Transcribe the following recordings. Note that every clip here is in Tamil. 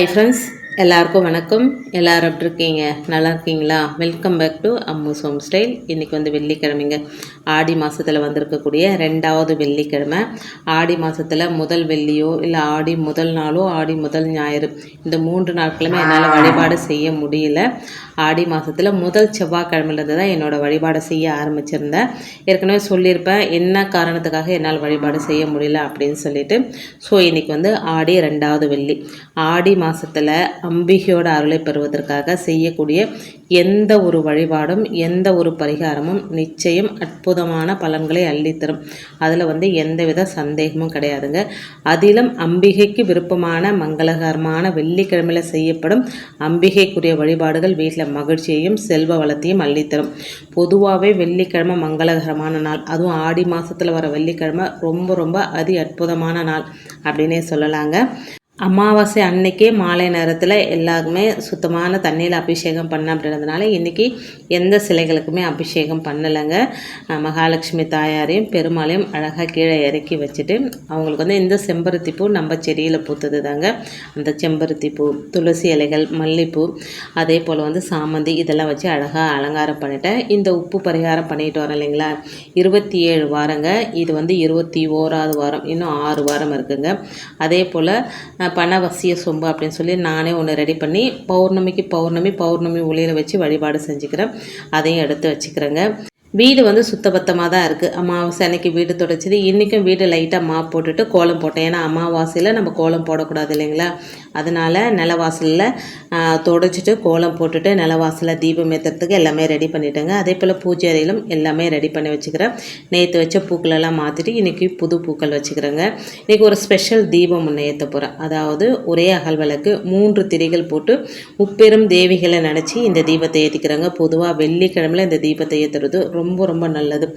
ஹாய் ஃப்ரெண்ட்ஸ் எல்லாருக்கும் வணக்கம். எல்லாரும் எப்படி இருக்கீங்க? நல்லா இருக்கீங்களா? Welcome back to Ammu's home style இன்றைக்கி வந்து வெள்ளிக்கிழமைங்க. ஆடி மாதத்தில் வந்திருக்கக்கூடிய ரெண்டாவது வெள்ளிக்கிழமை. ஆடி மாதத்தில் முதல் வெள்ளியோ இல்லை ஆடி முதல் நாளோ ஆடி முதல் ஞாயிறு இந்த மூன்று நாட்களுமே என்னால் வழிபாடு செய்ய முடியல. ஆடி மாதத்தில் முதல் செவ்வாய்க்கிழமையிலேருந்து தான் என்னோடய வழிபாடை செய்ய ஆரம்பிச்சிருந்தேன். ஏற்கனவே சொல்லியிருப்பேன் என்ன காரணத்துக்காக என்னால் வழிபாடு செய்ய முடியல அப்படின்னு சொல்லிட்டு. ஸோ இன்றைக்கி வந்து ஆடி ரெண்டாவது வெள்ளி. ஆடி மாதத்தில் அம்பிகையோட அருளை பெறுவதற்காக செய்யக்கூடிய எந்த ஒரு வழிபாடும் எந்த ஒரு பரிகாரமும் நிச்சயம் அற்புதமான பலன்களை அள்ளித்தரும். அதில் வந்து எந்தவித சந்தேகமும் கிடையாதுங்க. அதிலும் அம்பிகைக்கு விருப்பமான மங்களகரமான வெள்ளிக்கிழமையில் செய்யப்படும் அம்பிகைக்குரிய வழிபாடுகள் வீட்டில் மகிழ்ச்சியையும் செல்வ வளத்தையும் அள்ளித்தரும். பொதுவாகவே வெள்ளிக்கிழமை மங்களகரமான நாள். அதுவும் ஆடி மாதத்தில் வர வெள்ளிக்கிழமை ரொம்ப ரொம்ப அதி அற்புதமான நாள் அப்படின்னே சொல்லலாங்க. அமாவாசை அன்னைக்கே மாலை நேரத்தில் எல்லாருக்குமே சுத்தமான தண்ணியில் அபிஷேகம் பண்ண அப்படின்றதுனால இன்றைக்கி எந்த சிலைகளுக்குமே அபிஷேகம் பண்ணலைங்க. மகாலட்சுமி தாயாரையும் பெருமாளையும் அழகாக கீழே இறக்கி வச்சுட்டு அவங்களுக்கு வந்து இந்த செம்பருத்தி பூ நம்ம செடியில் பூத்தது தாங்க அந்த செம்பருத்தி பூ துளசி இலைகள் மல்லிப்பூ அதே போல் வந்து சாமந்தி இதெல்லாம் வச்சு அழகாக அலங்காரம் பண்ணிட்டேன். இந்த உப்பு பரிகாரம் பண்ணிட்டு வரேன் இல்லைங்களா? இருபத்தி ஏழு வாரங்க. இது வந்து இருபத்தி ஓராவது வாரம். இன்னும் ஆறு வாரம் இருக்குங்க. அதே போல் பணவசிய சொம்பு அப்படின்னு சொல்லி நானே ஒன்று ரெடி பண்ணி பௌர்ணமிக்கு பௌர்ணமி பௌர்ணமி ஒளியில் வச்சு வழிபாடு செஞ்சுக்கிறேன். அதையும் எடுத்து வச்சுக்கிறேங்க. வீடு வந்து சுத்தபத்தமாக தான் இருக்குது அமாவாசை அன்னைக்கு வீடு தொடச்சிது. இன்றைக்கும் வீடு லைட்டாக மாப் போட்டுட்டு கோலம் போட்டேன். ஏன்னா அமாவாசையில் நம்ம கோலம் போடக்கூடாது இல்லைங்களா? அதனால் நிலவாசலில் தொடச்சிட்டு கோலம் போட்டுட்டு நிலவாசலில் தீபம் ஏற்றுறதுக்கு எல்லாமே ரெடி பண்ணிட்டேங்க. அதே போல் பூஜை அறையிலும் எல்லாமே ரெடி பண்ணி வச்சுக்கிறேன். நேற்று வச்ச பூக்களெல்லாம் மாற்றிட்டு இன்றைக்கி புது பூக்கள் வச்சுக்கிறேங்க. இன்றைக்கி ஒரு ஸ்பெஷல் தீபம் ஒன்று ஏற்ற போகிறேன் அதாவது ஒரே அகல் விளக்கு மூன்று திரிகள் போட்டு முப்பெரும் தேவிகளை நினச்சி இந்த தீபத்தை ஏற்றிக்கிறாங்க பொதுவாக வெள்ளிக்கிழமையில் இந்த தீபத்தை ஏற்றுறது ரொம்ப ரொம்ப நல்லது.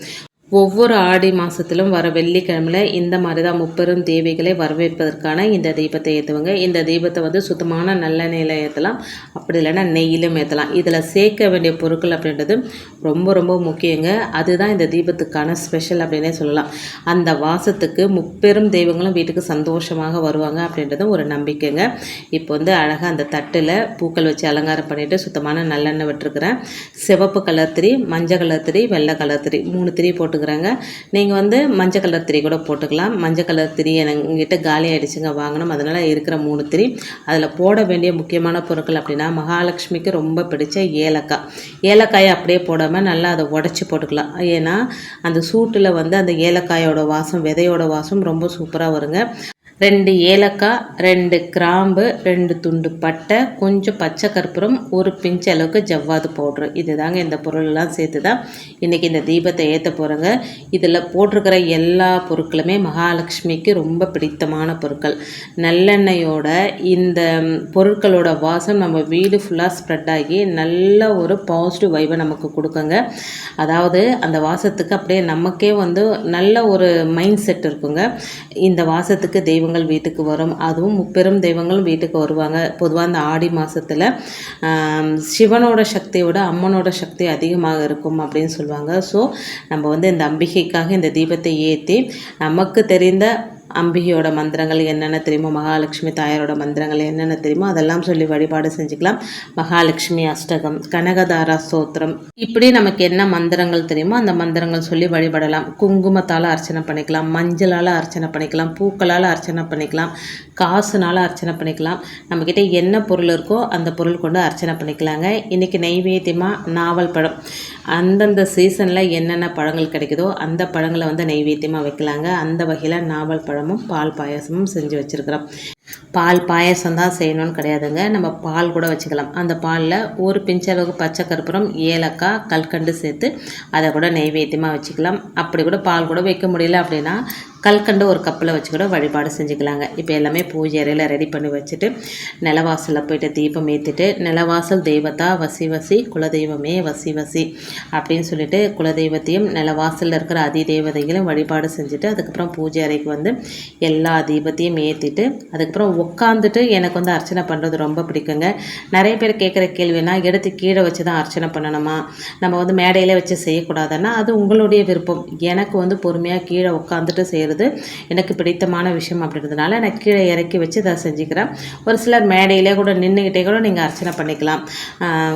ஒவ்வொரு ஆடி மாதத்திலும் வர வெள்ளிக்கிழமையில் இந்த மாதிரி தான் முப்பெரும் தேவிகளை வரவேற்பதற்கான இந்த தீபத்தை ஏற்றுவாங்க இந்த தீபத்தை வந்து சுத்தமான நல்லெண்ணெயில் ஏற்றலாம் அப்படி இல்லைன்னா நெய்யிலும் ஏற்றலாம் இதில் சேர்க்க வேண்டிய பொருட்கள் அப்படின்றது ரொம்ப ரொம்ப முக்கியங்க. அதுதான் இந்த தீபத்துக்கான ஸ்பெஷல் அப்படின்னே சொல்லலாம். அந்த வாசத்துக்கு முப்பெரும் தெய்வங்களும் வீட்டுக்கு சந்தோஷமாக வருவாங்க அப்படின்றதும் ஒரு நம்பிக்கைங்க. இப்போ வந்து அழகாக அந்த தட்டில் பூக்கள் வச்சு அலங்காரம் பண்ணிவிட்டு சுத்தமான நல்லெண்ணெய் விட்டுருக்குறேன். சிவப்பு கலர் திரி மஞ்சள் கலர் திரி வெள்ளை கலர் திரி மூணு திரி போட்டு போட்டுக்கிறேங்க. நீங்கள் வந்து மஞ்சள் கலர் திரி கூட போட்டுக்கலாம். மஞ்சள் கலர் திரி என்கிட்ட காலி ஆகிடுச்சுங்க வாங்கணும். அதனால் இருக்கிற மூணு திரி. அதில் போட வேண்டிய முக்கியமான பொருட்கள் அப்படின்னா மகாலட்சுமிக்கு ரொம்ப பிடிச்ச ஏலக்காய். ஏலக்காயை அப்படியே போடாமல் நல்லா அதை உடச்சி போட்டுக்கலாம். ஏன்னா அந்த சூட்டில் வந்து அந்த ஏலக்காயோட வாசம் விதையோட வாசம் ரொம்ப சூப்பராக வருங்க. ரெண்டு ஏலக்காய் ரெண்டு கிராம்பு ரெண்டு துண்டு பட்டை கொஞ்சம் பச்சை கற்பூரம் ஒரு பிஞ்ச் அளவுக்கு ஜவ்வாது பவுட்ரு. இது தாங்க இந்த பொருளெல்லாம் சேர்த்து தான் இன்றைக்கி இந்த தீபத்தை ஏற்ற போகிறோங்க இதில் போட்டிருக்கிற எல்லா பொருட்களுமே மகாலட்சுமிக்கு ரொம்ப பிடித்தமான பொருட்கள். நல்லெண்ணெயோட இந்த பொருட்களோட வாசம் நம்ம வீடு ஃபுல்லாக ஸ்ப்ரெட் ஆகி நல்ல ஒரு பாசிட்டிவ் வைவை நமக்கு கொடுக்குங்க. அதாவது அந்த வாசத்துக்கு அப்படியே நமக்கே வந்து நல்ல ஒரு மைண்ட் செட் இருக்குங்க. இந்த வாசத்துக்கு தெய்வம் தெய்வங்கள் வீட்டுக்கு வரும். அதுவும் முப்பெரும் தெய்வங்களும் வீட்டுக்கு வருவாங்க. பொதுவாக இந்த ஆடி மாதத்தில் சிவனோட சக்தியை விட அம்மனோட சக்தி அதிகமாக இருக்கும் அப்படின்னு சொல்லுவாங்க. ஸோ நம்ம வந்து இந்த அம்பிகைக்காக இந்த தீபத்தை ஏற்றி நமக்கு தெரிந்த அம்பிகையோட மந்திரங்கள் என்னென்ன தெரியுமோ? மகாலட்சுமி தாயாரோட மந்திரங்கள் என்னென்ன தெரியுமோ அதெல்லாம் சொல்லி வழிபாடு செஞ்சுக்கலாம். மகாலட்சுமி அஷ்டகம் கனகதாரா ஸ்தோத்திரம். இப்படி நமக்கு என்ன மந்திரங்கள் தெரியுமோ அந்த மந்திரங்கள் சொல்லி வழிபடலாம். குங்குமத்தால் அர்ச்சனை பண்ணிக்கலாம் மஞ்சளால் அர்ச்சனை பண்ணிக்கலாம் பூக்களால் அர்ச்சனை பண்ணிக்கலாம் காசுனால் அர்ச்சனை பண்ணிக்கலாம். நம்மக்கிட்ட என்ன பொருள் இருக்கோ அந்த பொருள் கொண்டு அர்ச்சனை பண்ணிக்கலாங்க. இன்றைக்கி நெய்வேத்தியமாக நாவல் பழம். அந்தந்த சீசனில் என்னென்ன பழங்கள் கிடைக்குதோ அந்த பழங்களை வந்து நெய்வேத்தியமாக வைக்கலாங்க. அந்த வகையில் நாவல் பழமும் பால் பாயாசமும் செஞ்சு வச்சுருக்கிறோம். பால் பாயாசம் தான் செய்யணும்னு கிடையாதுங்க. நம்ம பால் கூட வச்சுக்கலாம். அந்த பாலில் ஒரு பிஞ்ச அளவுக்கு பச்சை கற்பூரம் ஏலக்காய் கல்கண்டு சேர்த்து அதை கூட நெய்வேத்தியமாக வச்சுக்கலாம். அப்படி கூட பால் கூட வைக்க முடியல அப்படின்னா கல்கண்டு ஒரு கப்பில் வச்சு கூட வழிபாடு செஞ்சுக்கலாங்க. இப்போ எல்லாமே பூஜை அறையில் ரெடி பண்ணி வச்சுட்டு நிலவாசலில் போயிட்டு தீபம் ஏற்றிட்டு நிலவாசல் தெய்வத்தா வசி வசி குலதெய்வமே வசி வசி அப்படின்னு சொல்லிட்டு குலதெய்வத்தையும் நிலவாசலில் இருக்கிற அதி தெய்வதைகளையும் வழிபாடு செஞ்சுட்டு அதுக்கப்புறம் பூஜை அறைக்கு வந்து எல்லா தீபத்தையும் ஏற்றிட்டு அதுக்கப்புறம் உட்காந்துட்டு எனக்கு வந்து அர்ச்சனை பண்ணுறது ரொம்ப பிடிக்குங்க. நிறைய பேர் கேட்குற கேள்வினா எடுத்து கீழே வச்சு தான் அர்ச்சனை பண்ணணுமா? நம்ம வந்து மேடையில் வச்சு செய்யக்கூடாதுன்னா அது உங்களுடைய விருப்பம். எனக்கு வந்து பொறுமையாக கீழே உட்காந்துட்டு செய்கிறது அப்படின்றது எனக்கு பிடித்தமான விஷயம் அப்படின்றதுனால நான் கீழே இறக்கி வச்சு இதை செஞ்சுக்கிறேன். ஒரு சிலர் மேடையிலே கூட நின்றுக்கிட்டே கூட நீங்கள் அர்ச்சனை பண்ணிக்கலாம்.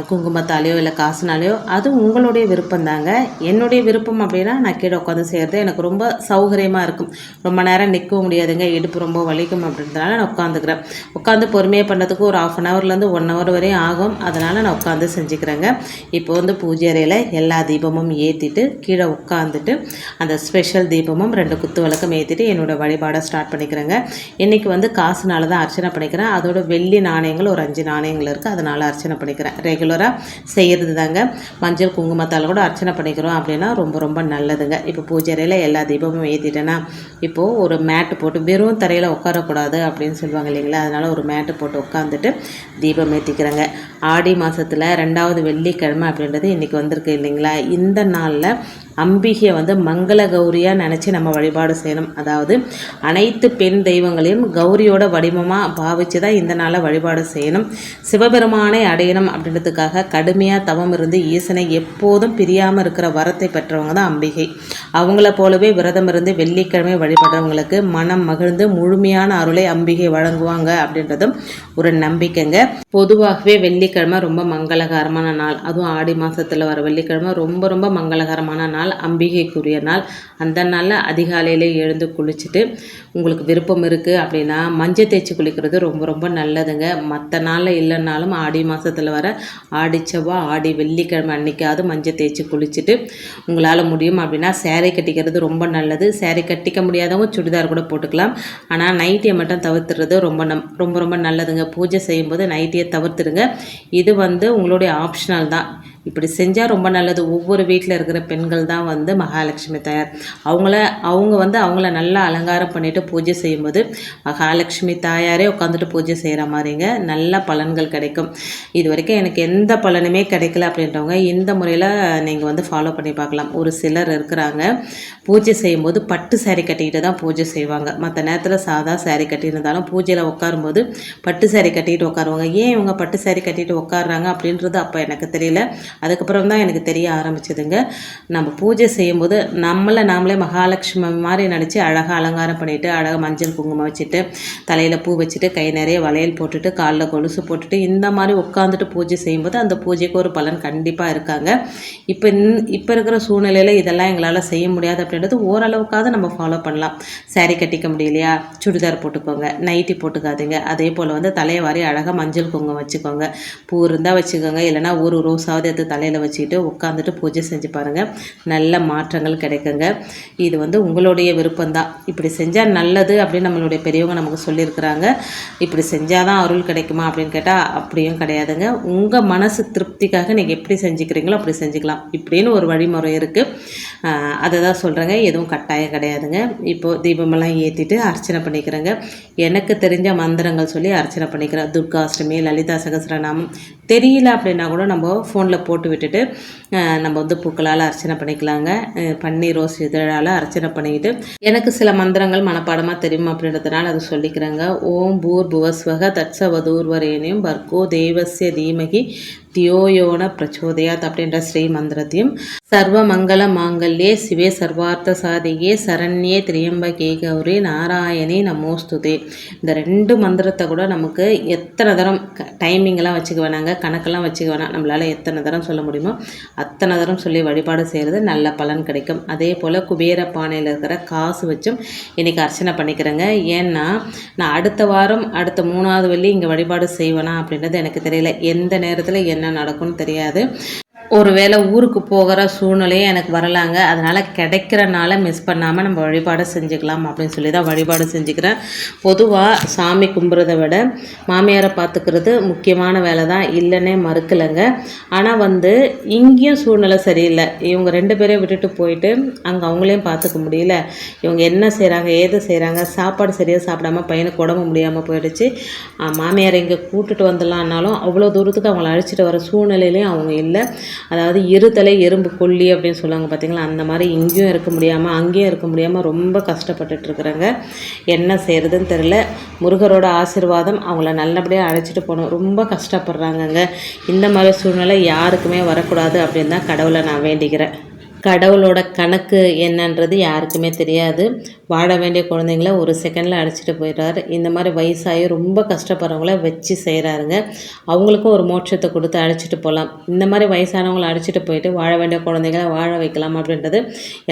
குங்குமத்தாலேயோ இல்லை காசுனாலேயோ அது உங்களுடைய விருப்பம் தாங்க என்னுடைய விருப்பம் அப்படின்னா நான் கீழே உட்காந்து செய்கிறது எனக்கு ரொம்ப சௌகரியமாக இருக்கும். ரொம்ப நேரம் நிற்கவும் முடியாதுங்க. இடுப்பு ரொம்ப வலிக்கும் அப்படின்றதுனால நான் உட்காந்துக்கிறேன். உட்காந்து பொறுமையாக பண்ணுறதுக்கு ஒரு ஆஃப் அன் ஹவர்லேருந்து ஒன் ஹவர் வரையும் ஆகும். அதனால் நான் உட்காந்து செஞ்சுக்கிறேங்க. இப்போ வந்து பூஜை அறையில் எல்லா தீபமும் ஏற்றிட்டு கீழே உட்காந்துட்டு அந்த ஸ்பெஷல் தீபமும் ரெண்டு குத்து விளக்கம் ஏற்றிட்டு என்னோட வழிபாடை ஸ்டார்ட் பண்ணிக்கிறேங்க. இன்றைக்கி வந்து காசுனால தான் அர்ச்சனை பண்ணிக்கிறேன். அதோட வெள்ளி நாணயங்கள் ஒரு அஞ்சு நாணயங்கள் இருக்குது அதனால் அர்ச்சனை பண்ணிக்கிறேன். ரெகுலராக செய்கிறது தாங்க. மஞ்சள் குங்குமத்தால் கூட அர்ச்சனை பண்ணிக்கிறோம் அப்படின்னா ரொம்ப ரொம்ப நல்லதுங்க. இப்போ பூஜைறையில் எல்லா தீபமும் ஏற்றிட்டேன்னா இப்போது ஒரு மேட்டு போட்டு வெறும் தரையில் உட்காரக்கூடாது அப்படின்னு சொல்லுவாங்க இல்லைங்களா? அதனால் ஒரு மேட்டு போட்டு உட்காந்துட்டு தீபம் ஏற்றிக்கிறேங்க ஆடி மாதத்தில் ரெண்டாவது வெள்ளிக்கிழமை அப்படின்றது இன்றைக்கி வந்திருக்கு இல்லைங்களா? இந்த நாளில் அம்பிகையை வந்து மங்கள கௌரியாக நினச்சி நம்ம வழிபாடு செய்யணும். அதாவது அனைத்து பெண் தெய்வங்களையும் கௌரியோட வடிவமாக பாவித்து தான் இந்த நாளை வழிபாடு செய்யணும். சிவபெருமானை அடையணும் அப்படின்றதுக்காக கடுமையாக தவம் இருந்து ஈசனை எப்போதும் பிரியாமல் இருக்கிற வரத்தை பெற்றவங்க தான் அம்பிகை. அவங்கள போலவே விரதம் இருந்து வெள்ளிக்கிழமை வழிபடுறவங்களுக்கு மனம் மகிழ்ந்து முழுமையான அருளை அம்பிகை வழங்குவாங்க அப்படின்றதும் ஒரு நம்பிக்கைங்க. பொதுவாகவே வெள்ளிக்கிழமை ரொம்ப மங்களகரமான நாள். அதுவும் ஆடி மாதத்தில் வர வெள்ளிக்கிழமை ரொம்ப ரொம்ப மங்களகரமான நாள். அம்பிகைக்குரிய நாள். அந்த நாளில் அதிகாலையிலே எழுந்து குளிச்சுட்டு உங்களுக்கு விருப்பம் இருக்குது அப்படின்னா மஞ்சள் தேய்ச்சி குளிக்கிறது ரொம்ப ரொம்ப நல்லதுங்க. மற்ற நாளில் இல்லைன்னாலும் ஆடி மாதத்தில் வர ஆடி செவ்வாய் ஆடி வெள்ளிக்கிழமை அன்னைக்காவது மஞ்சள் தேய்ச்சி குளிச்சுட்டு உங்களால் முடியும் அப்படின்னா சேரை கட்டிக்கிறது ரொம்ப நல்லது. சேரை கட்டிக்க முடியாதவங்க சுடிதார் கூட போட்டுக்கலாம். ஆனால் நைட்டியை மட்டும் தவிர்த்துறது ரொம்ப நம் ரொம்ப ரொம்ப நல்லதுங்க. பூஜை செய்யும்போது நைட்டியை தவிர்த்துடுங்க. இது வந்து உங்களுடைய ஆப்ஷனல் தான். இப்படி செஞ்சால் ரொம்ப நல்லது. ஒவ்வொரு வீட்டில் இருக்கிற பெண்கள் தான் வந்து மகாலட்சுமி தாயார். அவங்கள அவங்க வந்து அவங்கள நல்லா அலங்காரம் பண்ணிவிட்டு பூஜை செய்யும்போது மகாலட்சுமி தாயாரே உட்காந்துட்டு பூஜை செய்கிற மாதிரிங்க நல்ல பலன்கள் கிடைக்கும். இது வரைக்கும் எனக்கு எந்த பலனுமே கிடைக்கல அப்படின்றவங்க இந்த முறையில் நீங்கள் வந்து ஃபாலோ பண்ணி பார்க்கலாம். ஒரு சிலர் இருக்கிறாங்க. பூஜை செய்யும்போது பட்டு சேரீ கட்டிக்கிட்டு தான் பூஜை செய்வாங்க. மற்ற நேரத்தில் சாதா saree கட்டியிருந்தாலும் பூஜையில் உட்காரும்போது பட்டு saree கட்டிக்கிட்டு உட்காருவாங்க. ஏன் இவங்க பட்டு சேரீ கட்டிட்டு உட்காடுறாங்க அப்படின்றது அப்போ எனக்கு தெரியல. அதுக்கப்புறம் தான் எனக்கு தெரிய ஆரம்பிச்சதுங்க. நம்ம பூஜை செய்யும்போது நம்மளை நாமளே மகாலட்சுமி மாதிரி நினச்சி அழகாக அலங்காரம் பண்ணிவிட்டு அழகாக மஞ்சள் குங்குமம் வச்சுட்டு தலையில் பூ வச்சுட்டு கை நிறைய வளையல் போட்டுட்டு காலில் கொலுசு போட்டுட்டு இந்த மாதிரி உட்காந்துட்டு பூஜை செய்யும்போது அந்த பூஜைக்கு ஒரு பலன் கண்டிப்பாக இருக்காங்க. இப்போ இப்போ இருக்கிற சூழ்நிலையில் இதெல்லாம் எங்களால் செய்ய முடியாது அப்படின்றது ஓரளவுக்காவது நம்ம ஃபாலோ பண்ணலாம். saree கட்டிக்க முடியலையா? சுடிதார் போட்டுக்கோங்க. நைட்டி போட்டுக்காதுங்க. அதே போல் வந்து தலையை வாரி அழகாக மஞ்சள் குங்குமம் வச்சுக்கோங்க. பூ இருந்தால் வச்சுக்கோங்க. இல்லைன்னா ஒரு ரோஸாவது எடுத்து தலையில் வச்சுக்கிட்டு உட்காந்துட்டு பூஜை செஞ்சு பாருங்கள் நல்ல மாற்றங்கள் கிடைக்குங்க. இது வந்து உங்களுடைய விருப்பம்தான். இப்படி செஞ்சால் நல்லது அப்படின்னு நம்மளுடைய பெரியவங்க நமக்கு சொல்லியிருக்கிறாங்க. இப்படி செஞ்சால் தான் அருள் கிடைக்குமா அப்படின்னு கேட்டால் அப்படியும் கிடையாதுங்க. உங்கள் மனசு திருப்திக்காக நீங்கள் எப்படி செஞ்சுக்கிறீங்களோ அப்படி செஞ்சுக்கலாம். இப்படின்னு ஒரு வழிமுறை இருக்குது அதை தான் சொல்கிறேங்க எதுவும் கட்டாயம் கிடையாதுங்க. இப்போது தீபமெல்லாம் ஏற்றிட்டு அர்ச்சனை பண்ணிக்கிறேங்க. எனக்கு தெரிஞ்ச மந்திரங்கள் சொல்லி அர்ச்சனை பண்ணிக்கிறேன். துர்காஷ்டமி லலிதா சகஸ்ரநாமம் தெரியல அப்படின்னா கூட நம்ம ஃபோனில் போட்டு விட்டுட்டு நம்ம வந்து பூக்களால் அர்ச்சனை பண்ணிக்கலாங்க. பன்னீர் ரோஸ் இதழால் அர்ச்சனை பண்ணிக்கிட்டு எனக்கு சில மந்திரங்கள் மனப்பாடமாக தெரியும் அப்படின்றதுனால அது சொல்லிக்கிறேங்க. ஓம் பூர் புவஸ்வக தட்சவதூர்வரேனையும் பர்கோ தேவசிய தீமகி தியோயோன பிரச்சோதயாத் அப்படின்ற ஸ்ரீ மந்திரத்தையும் சர்வ மங்கள மாங்கல்யே சிவே சர்வார்த்த சாதியே சரண்யே திரியம்பகே கௌரி நாராயணி நமோஸ்துதே. இந்த ரெண்டு மந்திரத்தை கூட நமக்கு எத்தனை தரம் டைமிங்கெல்லாம் வச்சுக்க வேணாங்க கணக்கெல்லாம் வச்சுக்க வேணாம் நம்மளால் எத்தனை தரம் சொல்ல முடியுமோ அத்தனை தரம் சொல்லி வழிபாடு செய்கிறது நல்ல பலன் கிடைக்கும். அதே போல் குபேர பானையில் இருக்கிற காசு வச்சும் இன்றைக்கி அர்ச்சனை பண்ணிக்கிறேங்க. ஏன்னா நான் அடுத்த வாரம் அடுத்த மூணாவது வெள்ளி இங்கே வழிபாடு செய்வேனா அப்படின்றது எனக்கு தெரியல. எந்த நேரத்தில் என்ன நடக்கும்னு தெரியாது. ஒருவேளை ஊருக்கு போகிற சூழ்நிலையும் எனக்கு வரலாங்க. அதனால் கிடைக்கிறனால மிஸ் பண்ணாமல் நம்ம வழிபாடு செஞ்சுக்கலாம் அப்படின்னு சொல்லி தான் வழிபாடு செஞ்சுக்கிறேன். பொதுவாக சாமி கும்பிட்றத விட மாமியாரை பார்த்துக்கிறது முக்கியமான வேலை தான் இல்லைன்னே மறுக்கலைங்க. ஆனால் வந்து இங்கேயும் சூழ்நிலை சரியில்லை. இவங்க ரெண்டு பேரையும் விட்டுட்டு போயிட்டு அங்கே அவங்களையும் பார்த்துக்க முடியல. இவங்க என்ன செய்கிறாங்க ஏது செய்கிறாங்க சாப்பாடு சரியாக சாப்பிடாம பையனுக்கு உடம்பு முடியாமல் போயிடுச்சு. மாமியாரை மாமியார் இங்கே கூட்டுட்டு வந்துடலான்னாலும் அவ்வளோ தூரத்துக்கு அவங்கள அழைச்சிட்டு வர சூழ்நிலையிலையும் அவங்க இல்லை. அதாவது இருதலை எறும்பு கொல்லி அப்படின்னு சொல்லுவாங்க பார்த்தீங்களா அந்த மாதிரி இங்கேயும் இருக்க முடியாமல் அங்கேயும் இருக்க முடியாமல் ரொம்ப கஷ்டப்பட்டுட்டு இருக்கிறாங்க. என்ன செய்கிறதுன்னு தெரில முருகரோட ஆசீர்வாதம் அவங்கள நல்லபடியாக அழைச்சிட்டு போகணும். ரொம்ப கஷ்டப்படுறாங்கங்க. இந்த மாதிரி சூழ்நிலை யாருக்குமே வரக்கூடாது அப்படின்னு தான் கடவுளை நான் வேண்டிக்கிறேன். கடவுளோட கணக்கு என்னன்றது யாருக்குமே தெரியாது. வாழ வேண்டிய குழந்தைங்கள ஒரு செகண்டில் அழைச்சிட்டு போயிடுறாரு. இந்த மாதிரி வயசாகி ரொம்ப கஷ்டப்படுறவங்கள வச்சு செய்கிறாருங்க அவங்களுக்கும் ஒரு மோட்சத்தை கொடுத்து அழைச்சிட்டு போகலாம் இந்த மாதிரி வயசானவங்களை அழைச்சிட்டு போயிட்டு வாழ வேண்டிய குழந்தைங்கள வாழ வைக்கலாம் அப்படின்றது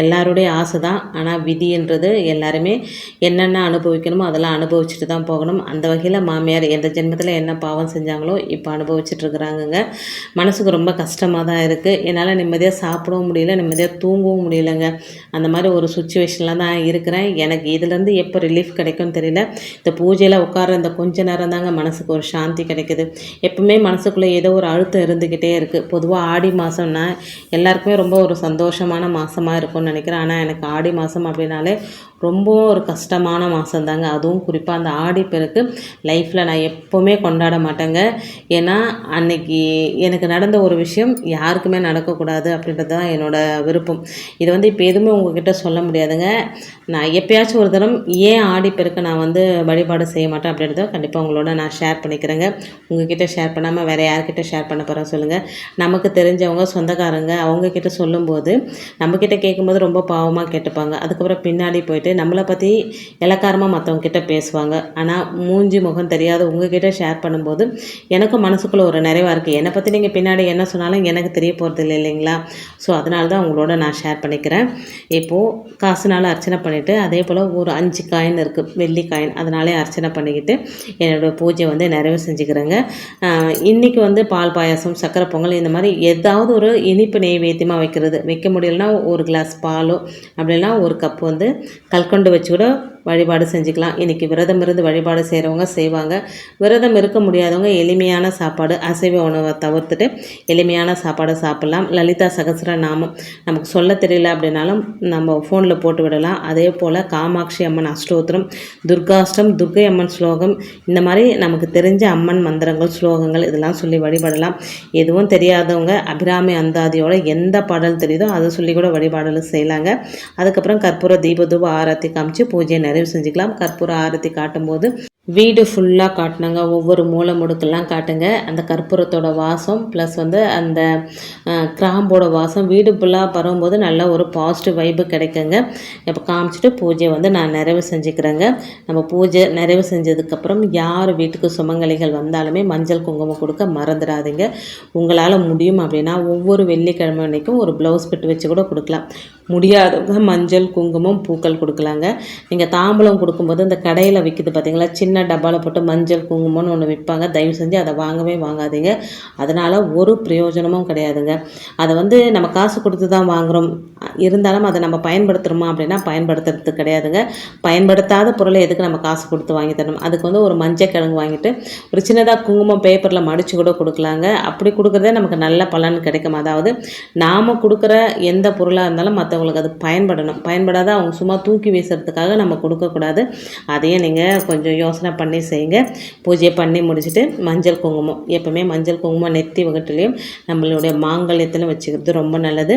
எல்லாருடைய ஆசை தான் ஆனால் விதின்றது எல்லாருமே என்னென்ன அனுபவிக்கணுமோ அதெல்லாம் அனுபவிச்சுட்டு தான் போகணும். அந்த வகையில் மாமியார் எந்த ஜென்மத்தில் என்ன பாவம் செஞ்சாங்களோ இப்போ அனுபவிச்சுட்ருக்குறாங்கங்க மனசுக்கு ரொம்ப கஷ்டமாக தான் இருக்குது என்னால் நிம்மதியாக சாப்பிடவும் முடியல நிம்மதியாக தூங்கவும் முடியலங்க. அந்த மாதிரி ஒரு சுச்சுவேஷனில் தான் இருக்கிறேன். எனக்கு இதுலேருந்து எப்போ ரிலீஃப் கிடைக்கும்னு தெரியல. இந்த பூஜையில் உட்கார இந்த கொஞ்ச நேரம் தாங்க மனசுக்கு ஒரு சாந்தி கிடைக்குது. எப்பவுமே மனசுக்குள்ளே ஏதோ ஒரு அழுத்தம் இருந்துக்கிட்டே இருக்குது பொதுவாக ஆடி மாதம்னா எல்லாருக்குமே ரொம்ப ஒரு சந்தோஷமான மாதமாக இருக்கும்னு நினைக்கிறேன். ஆனால் எனக்கு ஆடி மாதம் அப்படின்னாலே ரொம்ப ஒரு கஷ்டமான மாதம் தாங்க. அதுவும் குறிப்பாக அந்த ஆடிப்பெருக்கு லைஃப்பில் நான் எப்போவுமே கொண்டாட மாட்டேங்க. ஏன்னா அன்னைக்கு எனக்கு நடந்த ஒரு விஷயம் யாருக்குமே நடக்கக்கூடாது அப்படின்றது தான் என்னோடய விருப்பம். இது வந்து இப்போ எதுவுமே உங்ககிட்ட சொல்ல முடியாதுங்க. நான் எப்பயாச்சும் ஒரு தரம் ஏன் ஆடிப்பெருக்க நான் வந்து வழிபாடு செய்ய மாட்டேன் அப்படின்றத கண்டிப்பாக உங்களோட நான் ஷேர் பண்ணிக்கிறேங்க. உங்ககிட்ட ஷேர் பண்ணாமல் வேறு யார்கிட்ட ஷேர் பண்ண போகிறேன் சொல்லுங்கள் நமக்கு தெரிஞ்சவங்க சொந்தக்காரங்க அவங்கக்கிட்ட சொல்லும்போது நம்மக்கிட்ட கேட்கும்போது ரொம்ப பாவமாக கேட்டுப்பாங்க. அதுக்கப்புறம் பின்னாடி போயிட்டு நம்மளை பற்றி இலக்காரமாக மற்றவங்க கிட்ட பேசுவாங்க. ஆனால் மூஞ்சி முகம் தெரியாத உங்ககிட்ட ஷேர் பண்ணும்போது எனக்கும் மனசுக்குள்ளே ஒரு நிறைவாக இருக்குது என்னை பற்றி நீங்கள் பின்னாடி என்ன சொன்னாலும் எனக்கு தெரிய போகிறது இல்லை இல்லைங்களா? ஸோ அதனால தான் உங்களோட நான் ஷேர் பண்ணிக்கிறேன். இப்போது காசுனால அர்ச்சனை பண்ணிவிட்டு அதே போல் ஒரு அஞ்சு காயின் இருக்குது வெள்ளி காயின். அதனாலே அர்ச்சனை பண்ணிக்கிட்டு என்னோடய பூஜை வந்து நிறைவு செஞ்சுக்கிறேங்க. இன்றைக்கி வந்து பால் பாயாசம் சக்கரை பொங்கல் இந்த மாதிரி ஏதாவது ஒரு இனிப்பு நெய்வேத்தியமாக வைக்கிறது. வைக்க முடியலன்னா ஒரு கிளாஸ் பாலோ அப்படின்னா ஒரு கப் வந்து கல்கொண்டு வச்சு கூட வழிபாடு செஞ்சுக்கலாம். இன்றைக்கி விரதம் இருந்து வழிபாடு செய்கிறவங்க செய்வாங்க. விரதம் இருக்க முடியாதவங்க எளிமையான சாப்பாடு அசைவ உணவை தவிர்த்துட்டு எளிமையான சாப்பாடை சாப்பிட்லாம். லலிதா சகசர நாமம். நமக்கு சொல்ல தெரியல அப்படின்னாலும் நம்ம ஃபோனில் போட்டு விடலாம். அதே போல் காமாட்சி அம்மன் அஷ்டோத்திரம் துர்காஷ்டம் துர்கை அம்மன் ஸ்லோகம் இந்த மாதிரி நமக்கு தெரிஞ்ச அம்மன் மந்திரங்கள் ஸ்லோகங்கள் இதெல்லாம் சொல்லி வழிபடலாம். எதுவும் தெரியாதவங்க அபிராமி அந்தாதியோட எந்த பாடல் தெரியுதோ அதை சொல்லி கூட வழிபாடல் செய்யலாங்க. அதுக்கப்புறம் கற்பூர தீபதூப ஆரத்தி காமிச்சு பூஜை பூஜையை பதிவு செஞ்சுக்கலாம். கற்பூர ஆரத்தி காட்டும்போது வீடு ஃபுல்லாக காட்டினாங்க. ஒவ்வொரு மூளை முடுக்கெல்லாம் காட்டுங்க. அந்த கற்பூரத்தோட வாசம் ப்ளஸ் வந்து அந்த கிராம்போட வாசம் வீடு ஃபுல்லாக பரவும்போது நல்ல ஒரு பாசிட்டிவ் வைப்பு கிடைக்குங்க. இப்போ காமிச்சிட்டு பூஜையை வந்து நான் நிறைவு செஞ்சுக்கிறேங்க. நம்ம பூஜை நிறைவு செஞ்சதுக்கப்புறம் யார் வீட்டுக்கு சுமங்கலிகள் வந்தாலுமே மஞ்சள் குங்குமம் கொடுக்க மறந்துடாதீங்க. உங்களால் முடியும் அப்படின்னா ஒவ்வொரு வெள்ளிக்கிழமை அன்னைக்கும் ஒரு ப்ளவுஸ் பிட்டு வச்சு கூட கொடுக்கலாம். முடியாதவங்க மஞ்சள் குங்குமம் பூக்கள் கொடுக்கலாங்க. நீங்கள் தாம்பூலம் கொடுக்கும்போது இந்த கடையில் விற்கிது பார்த்தீங்களா சின்ன சின்ன டப்பாவில் போட்டு மஞ்சள் குங்குமம்னு ஒன்று விற்பாங்க தயவு செஞ்சு அதை வாங்கவே வாங்காதீங்க. அதனால் ஒரு பிரயோஜனமும் கிடையாதுங்க. அதை வந்து நம்ம காசு கொடுத்து தான் வாங்குகிறோம் இருந்தாலும் அதை நம்ம பயன்படுத்துகிறோமா அப்படின்னா பயன்படுத்துறது கிடையாதுங்க. பயன்படுத்தாத பொருளை எதுக்கு நம்ம காசு கொடுத்து வாங்கி தரணும்? அதுக்கு வந்து ஒரு மஞ்சள் கிழங்கு வாங்கிட்டு ஒரு சின்னதாக குங்குமம் பேப்பரில் மடித்து கூட கொடுக்கலாங்க. அப்படி கொடுக்குறதே நமக்கு நல்ல பலன் கிடைக்கும். அதாவது நாம் கொடுக்குற எந்த பொருளாக இருந்தாலும் மற்றவங்களுக்கு அது பயன்படணும். பயன்படாத அவங்க சும்மா தூக்கி வீசுறதுக்காக நம்ம கொடுக்கக்கூடாது. அதையே நீங்கள் கொஞ்சம் யோசனை பிரார்த்தனை பண்ணி செய்யுங்க. பூஜை பண்ணி முடிச்சுட்டு மஞ்சள் குங்குமம் எப்போவுமே மஞ்சள் குங்குமம் நெத்தி வகட்டிலையும் நம்மளுடைய மாங்கல்யத்தில் வச்சுக்கிறது ரொம்ப நல்லது.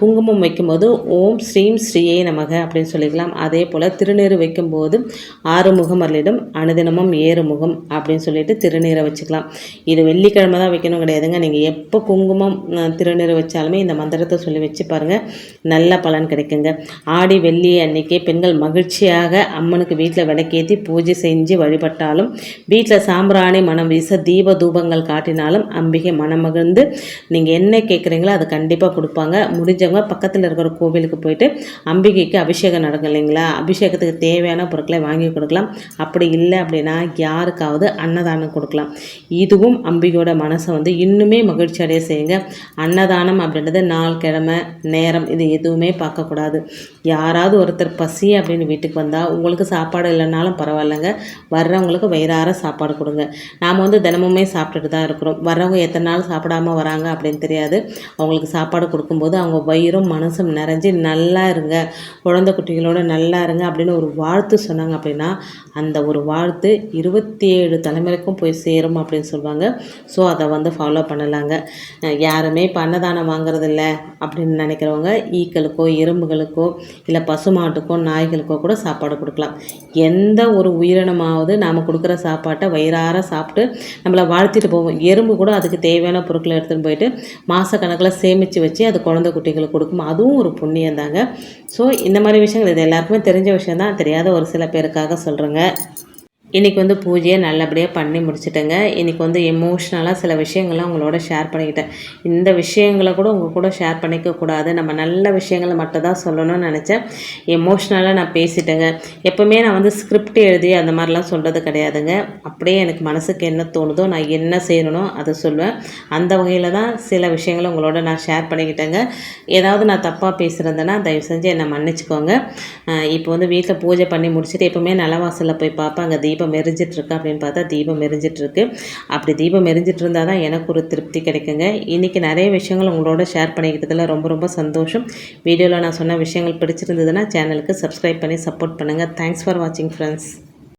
குங்குமம் வைக்கும்போது ஓம் ஸ்ரீம் ஸ்ரீயே நமக அப்படின்னு சொல்லிக்கலாம். அதே போல் திருநீர் வைக்கும்போது ஆறு முகம் அருளிடும் அனுதினமும் ஏறு முகம் அப்படின்னு சொல்லிட்டு திருநீரை வச்சுக்கலாம். இது வெள்ளிக்கிழமை தான் வைக்கணும் கிடையாதுங்க. நீங்கள் எப்போ குங்குமம் திருநீரை வச்சாலுமே இந்த மந்திரத்தை சொல்லி வச்சு பாருங்கள் நல்ல பலன் கிடைக்குங்க. ஆடி வெள்ளி அன்னைக்கே பெண்கள் மகிழ்ச்சியாக அம்மனுக்கு வீட்டில் விளக்கேற்றி பூஜை செஞ்சு செஞ்சு வழிபட்டாலும் வீட்டில் சாம்பிராணி மனம் வீச தீப தூபங்கள் காட்டினாலும் அம்பிகை மனமகிழ்ந்து நீங்கள் என்ன கேட்குறீங்களோ அதை கண்டிப்பாக கொடுப்பாங்க. முடிஞ்சவங்க பக்கத்தில் இருக்கிற கோவிலுக்கு போயிட்டு அம்பிகைக்கு அபிஷேகம் நடக்கும் இல்லைங்களா? அபிஷேகத்துக்கு தேவையான பொருட்களை வாங்கி கொடுக்கலாம். அப்படி இல்லை அப்படின்னா யாருக்காவது அன்னதானம் கொடுக்கலாம். இதுவும் அம்பிகையோட மனசை வந்து இன்னுமே மகிழ்ச்சி அடைய செய்யுங்க. அன்னதானம் அப்படின்றது நாள் கிழமை நேரம் இது எதுவுமே பார்க்கக்கூடாது யாராவது ஒருத்தர் பசி அப்படின்னு வீட்டுக்கு வந்தால் உங்களுக்கு சாப்பாடு இல்லைனாலும் பரவாயில்லைங்க. வர்றவங்களுக்கு வயிறார சாப்பாடு கொடுங்க. நாம் வந்து தினமுமே சாப்பிட்டுட்டு தான் இருக்கிறோம். வர்றவங்க எத்தனை நாள் சாப்பிடாம வராங்க அப்படின்னு தெரியாது. அவங்களுக்கு சாப்பாடு கொடுக்கும்போது அவங்க வயிறும் மனசும் நிறைஞ்சு நல்லா இருங்க. குழந்தை குட்டிகளோட நல்லா இருங்க அப்படின்னு ஒரு வாழ்த்து சொன்னாங்க அப்படின்னா அந்த ஒரு வாழ்த்து இருபத்தி ஏழு தலைமுறைக்கும் போய் சேரும் அப்படின்னு சொல்லுவாங்க. ஸோ அதை வந்து ஃபாலோ பண்ணலாங்க. யாருமே இப்போ அன்னதானம் வாங்குறதில்ல அப்படின்னு நினைக்கிறவங்க ஈக்களுக்கோ எறும்புகளுக்கோ இல்லை பசுமாட்டுக்கோ நாய்களுக்கோ கூட சாப்பாடு கொடுக்கலாம். எந்த ஒரு உயிரினமாக வருடமாவது நாம் கொடுக்குற சாப்பாட்டை வயிறார சாப்பிட்டு நம்மளை வாழ்த்திட்டு போவோம். எறும்பு கூட அதுக்கு தேவையான பொருட்களை எடுத்துகிட்டு போயிட்டு மாதக்கணக்கில் சேமித்து வச்சு அது குழந்தை குட்டிகளுக்கு கொடுக்கும். அதுவும் ஒரு புண்ணியம் தாங்க ஸோ இந்த மாதிரி விஷயங்கள் இது எல்லாருக்குமே தெரிஞ்ச விஷயம் தான் தெரியாத ஒரு சில பேருக்காக சொல்கிறேங்க இன்றைக்கி வந்து பூஜையை நல்லபடியாக பண்ணி முடிச்சிட்டேங்க. இன்றைக்கி வந்து எமோஷ்னலாக சில விஷயங்கள்லாம் உங்களோட ஷேர் பண்ணிக்கிட்டேன். இந்த விஷயங்களை கூட உங்கள் கூட ஷேர் பண்ணிக்க கூடாது. நம்ம நல்ல விஷயங்களை மட்டும் தான் சொல்லணும்னு நினச்சேன். எமோஷ்னலாக நான் பேசிட்டேங்க. எப்போவுமே நான் வந்து ஸ்கிரிப்ட் எழுதி அந்த மாதிரிலாம் சொல்கிறது கிடையாதுங்க. அப்படியே எனக்கு மனசுக்கு என்ன தோணுதோ நான் என்ன செய்யணும் அதை சொல்லுவேன். அந்த வகையில் தான் சில விஷயங்களை உங்களோட நான் ஷேர் பண்ணிக்கிட்டேங்க. ஏதாவது நான் தப்பாக பேசுகிறேன்னா தயவு செஞ்சு என்னை மன்னிச்சுக்கோங்க. இப்போ வந்து வீட்டில் பூஜை பண்ணி முடிச்சுட்டு எப்போவுமே நலவாசலில் போய் பார்ப்பேன் அங்கே தீபம் எரிஞ்சிட்டு இருக்கா அப்படின்னு பார்த்தா தீபம் எரிஞ்சிட்டு இருக்கு அப்படி தீபம் எரிஞ்சிட்டு இருந்தால் தான் எனக்கு ஒரு திருப்தி கிடைக்குங்க. இன்றைக்கி நிறைய விஷயங்கள் உங்களோட ஷேர் பண்ணிக்கிட்டதில் ரொம்ப ரொம்ப சந்தோஷம். வீடியோவில் நான் சொன்ன விஷயங்கள் பிடிச்சிருந்ததுன்னா சேனலுக்கு சப்ஸ்கிரைப் பண்ணி சப்போர்ட் பண்ணுங்கள் தேங்க்ஸ் ஃபார் வாட்சிங் ஃப்ரெண்ட்ஸ்